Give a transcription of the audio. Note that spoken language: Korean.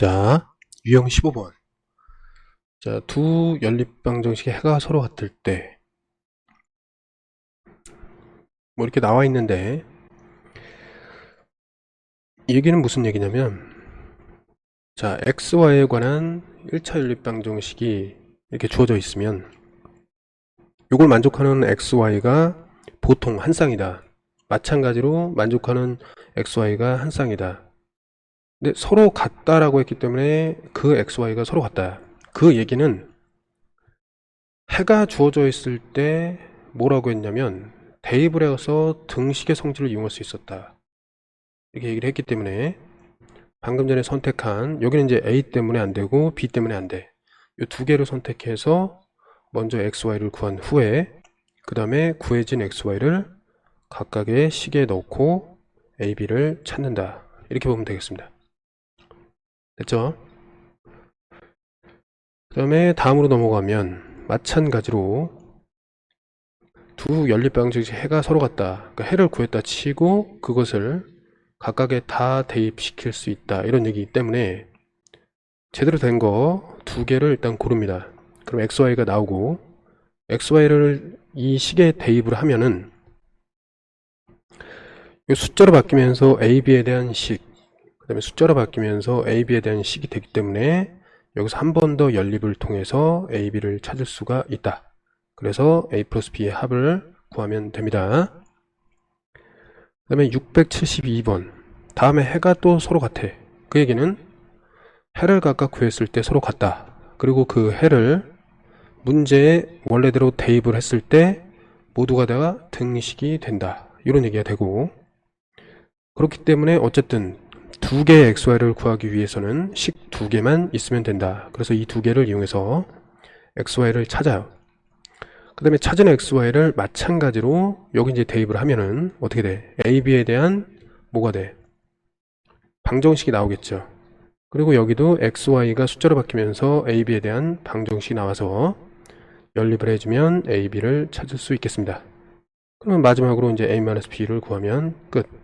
자, 유형 15번. 자, 두 연립방정식의 해가 서로 같을 때, 뭐 이렇게 나와 있는데, 이 얘기는 무슨 얘기냐면, 자, xy에 관한 1차 연립방정식이 이렇게 주어져 있으면, 이걸 만족하는 xy가 보통 한 쌍이다. 마찬가지로 만족하는 xy가 한 쌍이다. 근데 서로 같다라고 했기 때문에 그 XY가 서로 같다. 그 얘기는 해가 주어져 있을 때 뭐라고 했냐면 대입을 해서 등식의 성질을 이용할 수 있었다. 이렇게 얘기를 했기 때문에 방금 전에 선택한 여기는 이제 A 때문에 안 되고 B 때문에 안 돼. 이 두 개를 선택해서 먼저 XY를 구한 후에 그 다음에 구해진 XY를 각각의 식에 넣고 A, B를 찾는다. 이렇게 보면 되겠습니다. 됐죠? 그 다음에 다음으로 넘어가면 마찬가지로 두 연립방정식 해가 서로 같다. 그러니까 해를 구했다 치고 그것을 각각에 다 대입시킬 수 있다. 이런 얘기이기 때문에 제대로 된 거 두 개를 일단 고릅니다. 그럼 XY가 나오고 XY를 이 식에 대입을 하면은 이 숫자로 바뀌면서 AB에 대한 식, 그 다음에 숫자로 바뀌면서 AB에 대한 식이 되기 때문에 여기서 한 번 더 연립을 통해서 AB를 찾을 수가 있다. 그래서 A 플러스 B의 합을 구하면 됩니다. 그 다음에 672번. 다음에 해가 또 서로 같아. 그 얘기는 해를 각각 구했을 때 서로 같다. 그리고 그 해를 문제에 원래대로 대입을 했을 때 모두가 다 등식이 된다. 이런 얘기가 되고 그렇기 때문에 어쨌든 두 개의 XY를 구하기 위해서는 식 두 개만 있으면 된다. 그래서 이 두 개를 이용해서 XY를 찾아요. 그 다음에 찾은 XY를 마찬가지로 여기 이제 대입을 하면은 어떻게 돼? AB에 대한 뭐가 돼? 방정식이 나오겠죠. 그리고 여기도 XY가 숫자로 바뀌면서 AB에 대한 방정식이 나와서 연립을 해주면 AB를 찾을 수 있겠습니다. 그러면 마지막으로 이제 A-B를 구하면 끝.